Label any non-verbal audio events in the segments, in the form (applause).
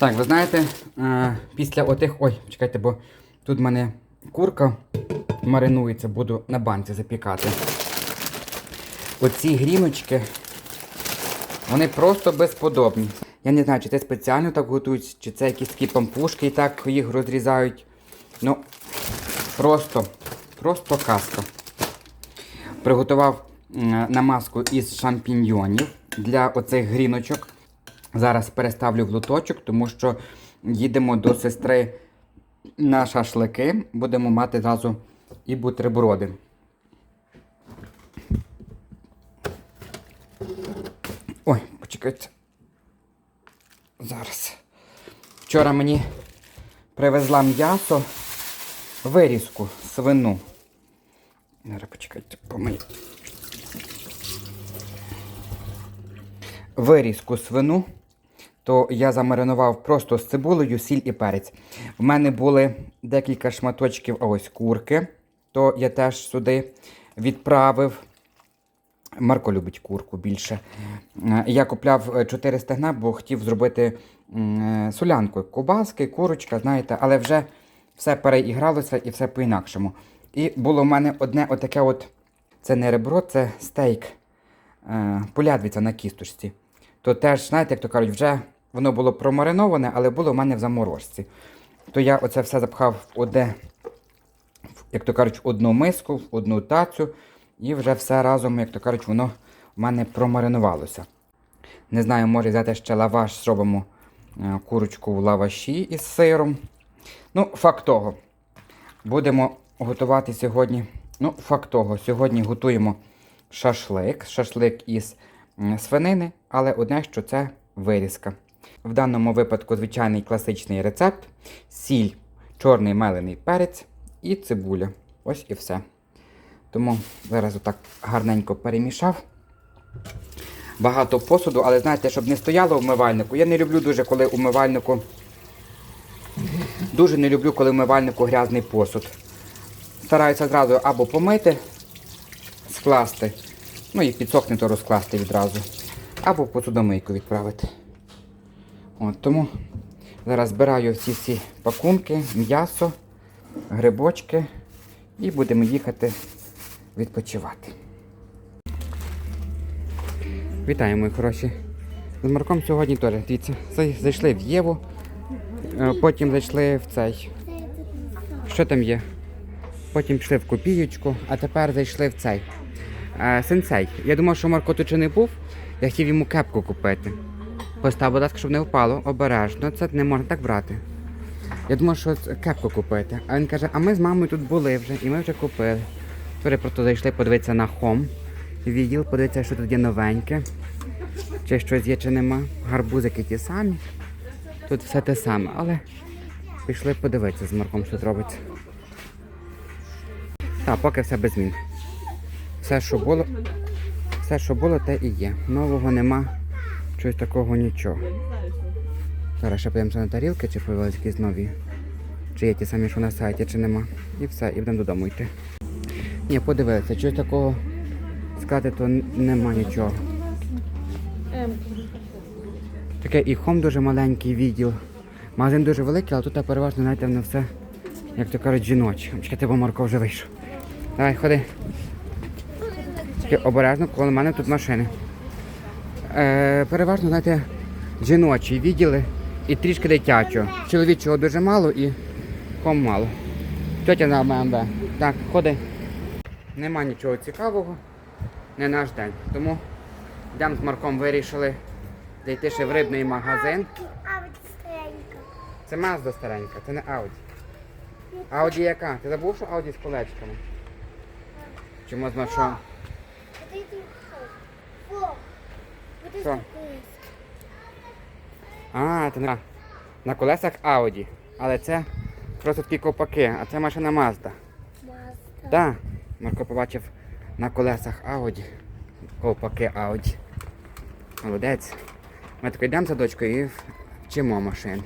Так, ви знаєте, е, після отих. Ой, чекайте, бо тут в мене курка маринується, буду на банці запікати. Оці гріночки, вони просто безподобні. Я не знаю, чи це спеціально так готують, чи це якісь такі пампушки і так їх розрізають. Ну, просто, просто казка. Приготував намазку із шампіньйонів для оцих гріночок. Зараз переставлю в лоточок, тому що їдемо до сестри на шашлики. Будемо мати зразу і бутерброди. Ой, почекайте. Зараз. Вчора мені привезла м'ясо, вирізку, свину. Зараз почекайте, помию. Вирізку свину, то я замаринував просто з цибулею, сіль і перець. В мене були декілька шматочків ось курки, то я теж сюди відправив. Марко любить курку більше. Е, Я купляв 4 стегна, бо хотів зробити е, солянку. Кубаски, курочка, знаєте, але вже все переігралося і все по-інакшому. І було в мене одне отаке от, це не ребро, це стейк, е, полядвиця на кісточці. То теж, знаєте, як то кажуть, вже воно було промариноване, але було в мене в заморозці. То я оце все запхав в одне, як то кажуть, одну миску, в одну тацю, і вже все разом, як то кажуть, воно в мене промаринувалося. Не знаю, може взяти ще лаваш, зробимо е, курочку в лаваші із сиром. Ну, факт того. Будемо готувати сьогодні. Ну, факт того, сьогодні готуємо шашлик. Шашлик із свинини, але одне, що це вирізка. В даному випадку звичайний класичний рецепт: сіль, чорний мелений перець і цибуля. Ось і все. Тому зараз отак гарненько перемішав. Багато посуду, але знаєте, щоб не стояло в умивальнику. Я не люблю дуже, коли умивальнику. Дуже не люблю, коли в умивальнику грязний посуд. Стараюся зразу або помити, скласти, ну і підсохне, то розкласти відразу. Або в посудомийку відправити. От, тому зараз збираю всі ці пакунки, м'ясо, грибочки і будемо їхати відпочивати. Вітаю, мої хороші. З Марком сьогодні теж, дивіться, зайшли в Єву, е, потім зайшли в цей. Що там є? Потім пішли в копієчку, а тепер зайшли в цей. Е, сенсей. Я думав, що Марко тут ще не був. Я хотів йому кепку купити. Постав, будь ласка, щоб не впало, обережно. Це не можна так брати. Я думав, що кепку купити. А він каже, а ми з мамою тут були вже, і ми вже купили. Тепер просто зайшли подивитися на хом. Відділ, подивитися, що тут є новеньке. Чи щось є, чи нема. Гарбузики ті самі. Тут все те саме, але пішли подивитися з Марком, що тут робиться. Так, поки все без змін. Все, що було, все, що було, те і є. Нового нема, чогось такого нічого. Зараз ще подивимося на тарілки, чи появились якісь нові. Чи є ті самі, що на сайті, чи нема. І все, і будемо додому йти. Ні, подивилися, чогось такого сказати, то нема нічого. Таке і хом дуже маленький відділ. Магазин дуже великий, але тут переважно, знаєте, воно все, як то кажуть, жіноче. Чекайте, бо Марко вже вийшов. Давай, ходи. Тільки обережно, коло мене тут машини. Е, переважно, знаєте, жіночі відділи і трішки дитячого. Чоловічого дуже мало і ком мало. Тетя на БМВ. Так, ходи. Нема нічого цікавого, не наш день. Тому йдемо з Марком вирішили зайти ще в рибний магазин. Це Мазда старенька, це не Ауді. Ауді яка? Ти забув, що Ауді з колечками? Чи можна Що? А, це на, на колесах Ауді. Але це просто такі ковпаки, а це машина Мазда. Мазда. Так, Марко побачив на колесах Ауді. Ковпаки Ауді. Молодець. Ми так йдемо за дочкою і вчимо машини.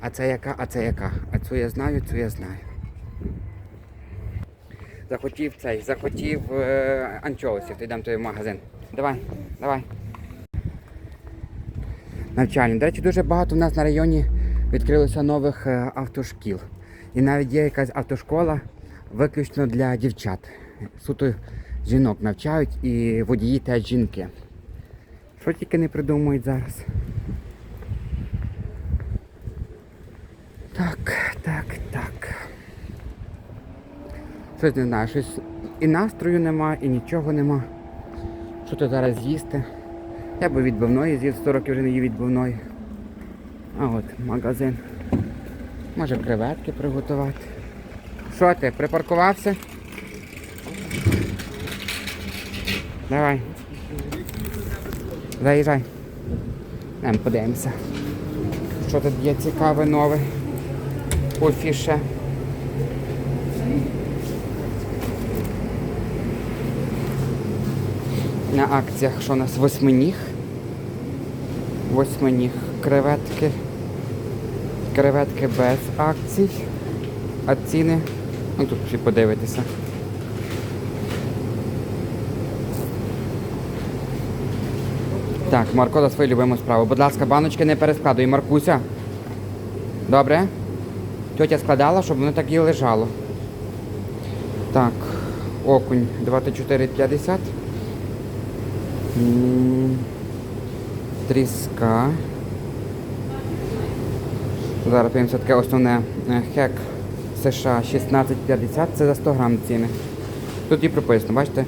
А це яка, а це яка? А цю я знаю, цю я знаю. Захотів цей, захотів е, анчоусів, то йдемо той в магазин. Давай, давай. Навчальні. До речі, дуже багато в нас на районі відкрилося нових е, автошкіл. І навіть є якась автошкола виключно для дівчат. Суто жінок навчають і водії теж жінки. Що тільки не придумують зараз. Так, так, так. Щось не знаю, щось і настрою нема, і нічого нема. Що то зараз їсти? Я би відбивної з'їв 100 років вже не їв відбивної. А от магазин. Може креветки приготувати. Що ти, припаркувався? Давай. Заїжджай. Ем, подивимося. Що тут є цікаве нове? У На акціях що у нас восьминіг. Восьминіг креветки. Креветки без акцій. А ціни. Ну тут ще подивитися. Так, Марко за свою любиму справу. Будь ласка, баночки не перескладуй, Маркуся. Добре? Тетя складала, щоб воно так і лежало. Так, окунь 24,50. Тріска. Зараз подивимося таке основне е, хек США 16,50, це за 100 грам ціни. Тут і прописано, бачите?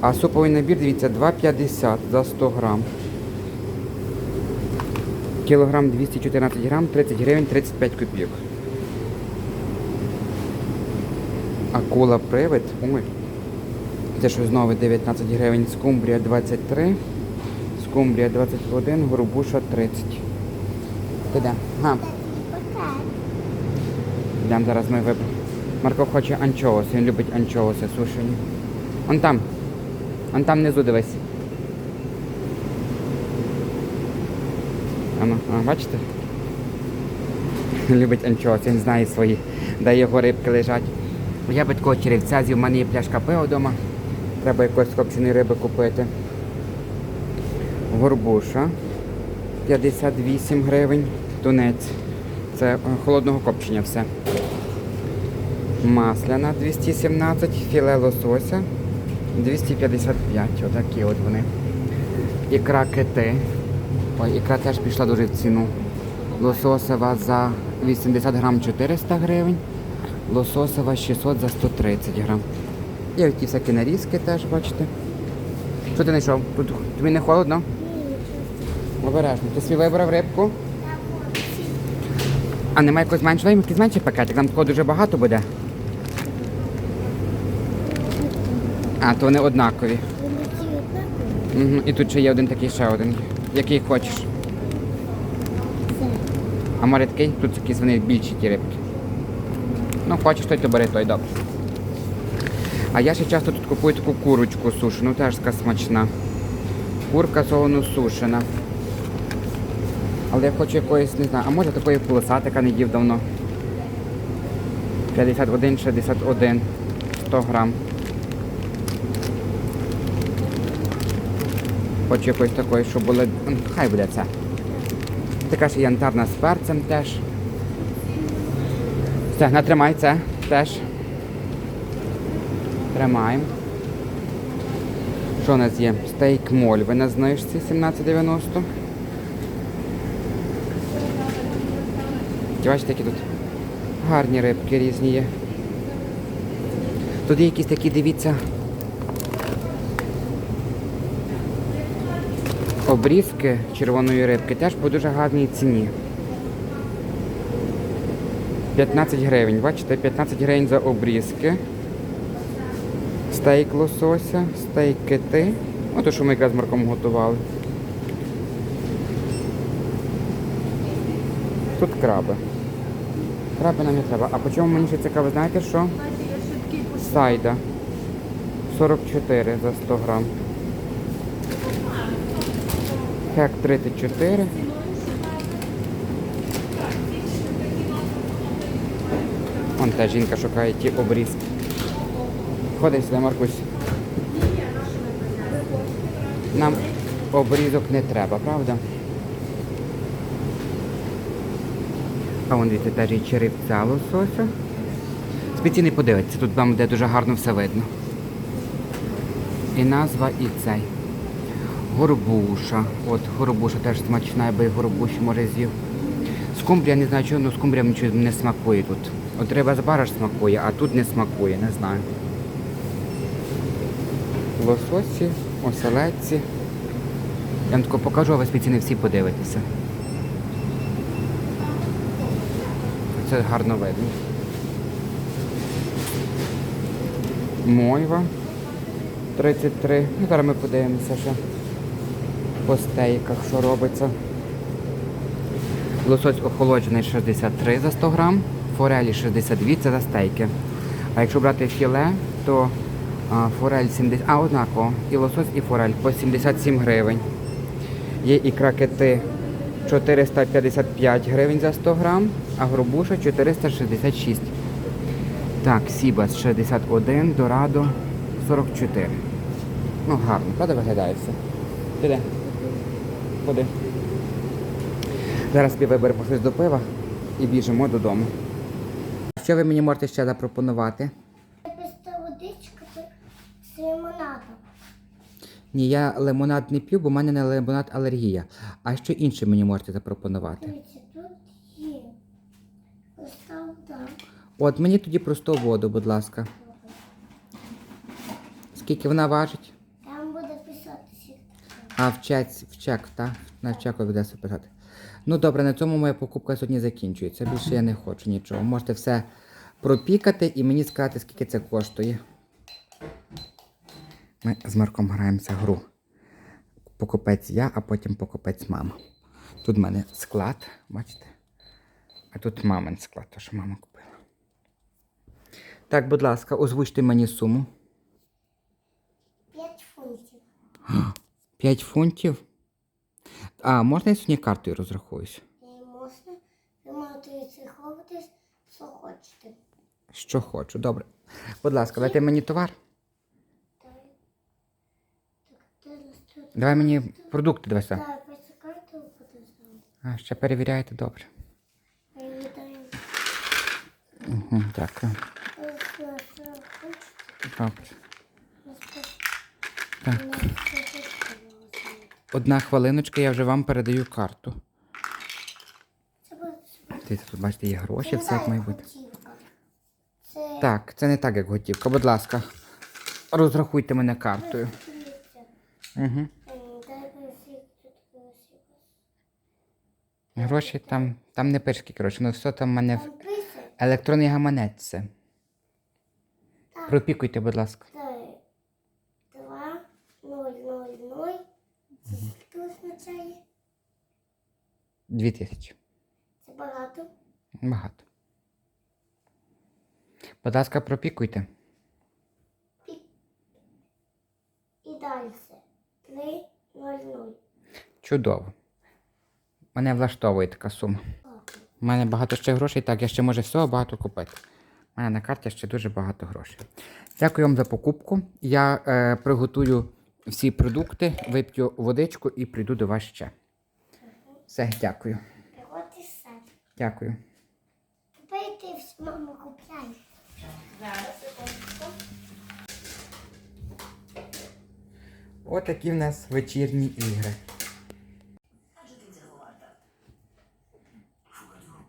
А суповий набір, дивіться, 2,50 за 100 грам. Кілограм 214 грам, 30 гривень, 35 копійок. Акула привид. Ой. Щось нове 19 гривень, скумбрія 23, скумбрія 21, горбуша 30. Ти де? Ага. Йдемо зараз ми виберемо. Марко хоче анчоуси, він любить анчоуси сушені. Он там. Он там внизу дивись. Ано, а, бачите? Любить анчоуси, він знає свої, де його рибки лежать. Я би такого черевця з'їв, в мене є пляшка пива вдома. Треба якоїсь копченої риби купити. Горбуша 58 гривень, тунець. Це е, холодного копчення все. Масляна 217, філе лосося 255. Отакі от вони. Ікра кити. Ой, ікра теж пішла дуже в ціну. Лососева за 80 грам 400 гривень. Лососева 600 за 130 грам. Є ті всякі нарізки теж, бачите. Що ти знайшов? Тут тобі не холодно? Ні, Обережно. Ти свій вибрав рибку? А немає якогось меншого, дай якийсь менший пакетик, там такого дуже багато буде. А, то вони однакові. Угу. І тут ще є один такий ще один. Який хочеш. А може такий? Тут якісь вони більші ті рибки. Ну, хочеш той, то бери той, добре. А я ще часто тут купую таку курочку сушену, теж така смачна. Курка солоно сушена. Але я хочу якоїсь, не знаю, а може такої полосатика не їв давно. 51, 61, 100 грам. Хочу якоїсь такої, щоб були. м, Хай буде це. Така ж янтарна з перцем теж. Все, натримай це теж. Тримаємо. Що у нас є? Стейк мольви на знижці 17,90. Бачите, які тут гарні рибки різні є. Тут є якісь такі, дивіться. Обрізки червоної рибки теж по дуже гарній ціні. 15 гривень, бачите, 15 гривень за обрізки. Стейк лосося, стейк кити. Ото, що ми якраз з Марком готували. Тут краби. Краби нам не треба. А по чому мені ще цікаво, знаєте що? Сайда. 44 за 100 грам. Хек 34. Вон та жінка шукає ті обрізки. Ходи сюди, Маркусь. Нам обрізок не треба, правда? А вон дивіться, теж і черевця лосося. Спеціальний подивитися, тут вам буде дуже гарно все видно. І назва, і цей. Горбуша. От горбуша теж смачна, я би горбуші може з'їв. Скумбрія, не знаю чого, але скумбрія нічого не смакує тут. От риба з бараш смакує, а тут не смакує, не знаю. Лососі, оселедці. Я вам тако покажу, а ви спеціально всі подивитеся. Це гарно видно. Мойва 33. Ну, зараз ми подивимося ще по стейках, що робиться. Лосось охолоджений 63 за 100 грам, форелі 62 це за стейки. А якщо брати філе, то форель 70, а однаково, і лосось, і форель по 77 гривень. Є ікра кити 455 гривень за 100 грам, а грубуша 466. Так, Сібас 61, Дорадо 44. Ну, гарно, правда виглядає все. Піде. Ходи. Зараз виберемо щось до пива і біжимо додому. Що ви мені можете ще запропонувати? Ні, я лимонад не п'ю, бо в мене на лимонад алергія. А що інше мені можете запропонувати? Дивіться, тут є. От мені тоді просту воду, будь ласка. Скільки вона важить? Там буде писатися. А в, чек, в чек, так? На чеку буде писати. Ну добре, на цьому моя покупка сьогодні закінчується. Більше я не хочу нічого. Можете все пропікати і мені сказати, скільки це коштує. Ми з Марком граємося гру. Покупець я, а потім покупець мама. Тут в мене склад, бачите? А тут мамин склад, то що мама купила. Так, будь ласка, озвучте мені суму. 5 фунтів. (gasps) 5 фунтів. А, можна я сьогодні картою розрахуюсь? Не можна. Ви можете відраховуватись, що хочете. Що хочу, добре. Будь ласка, дайте мені товар. Так. Так, зараз тут. Давай мені продукти давай сюди. Так, пишу карту подождемо. А, ще перевіряєте добре. Угу, хочете? Добре. Так. Одна хвилиночка, я вже вам передаю карту. Дивіться, тут бачите, є гроші, це все як має бути. Так, це не так, як готівка. Будь ласка, розрахуйте мене картою. Угу. Ем, дай пересік, тут пересік. Гроші там, там не пишки, коротше, ну все там в мене в електронний гаманець. це. Пропікуйте, будь ласка. Два, ноль, ноль, ноль. Це скільки означає? Дві тисячі. Це багато. Багато. Будь ласка, пропікуйте. І далі. Три, ноль, ноль. Чудово. Мене влаштовує така сума. У мене багато ще грошей, так я ще можу всього багато купити. У мене на карті ще дуже багато грошей. Дякую вам за покупку. Я е, приготую всі продукти, вип'ю водичку і прийду до вас ще. Все, дякую. Дякую. Купуйте, всі, мама купляє. Отакі в нас вечірні ігри.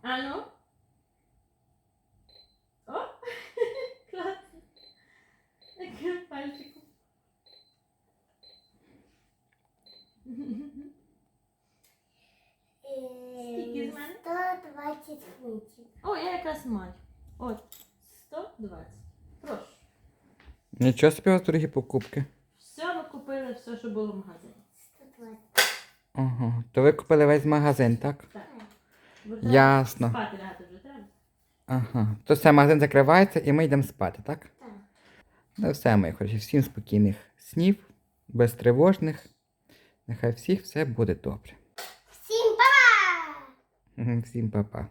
Алло? О, класно. Таке пальчику. Скільки з мене? 120 фунтів. О, я якраз маю. От, 120. Прошу. Нічого собі у вас дорогі покупки. Все ми купили, все, що було в магазині. 120. Ага. То ви купили весь магазин, так? Так. Ясно. Спати лягати вже треба. Ага. То все, магазин закривається і ми йдемо спати, так? Так. Ну все, мої хороші, всім спокійних снів, безтривожних. Нехай всіх все буде добре. Всім па! Мгм, Всім па-па.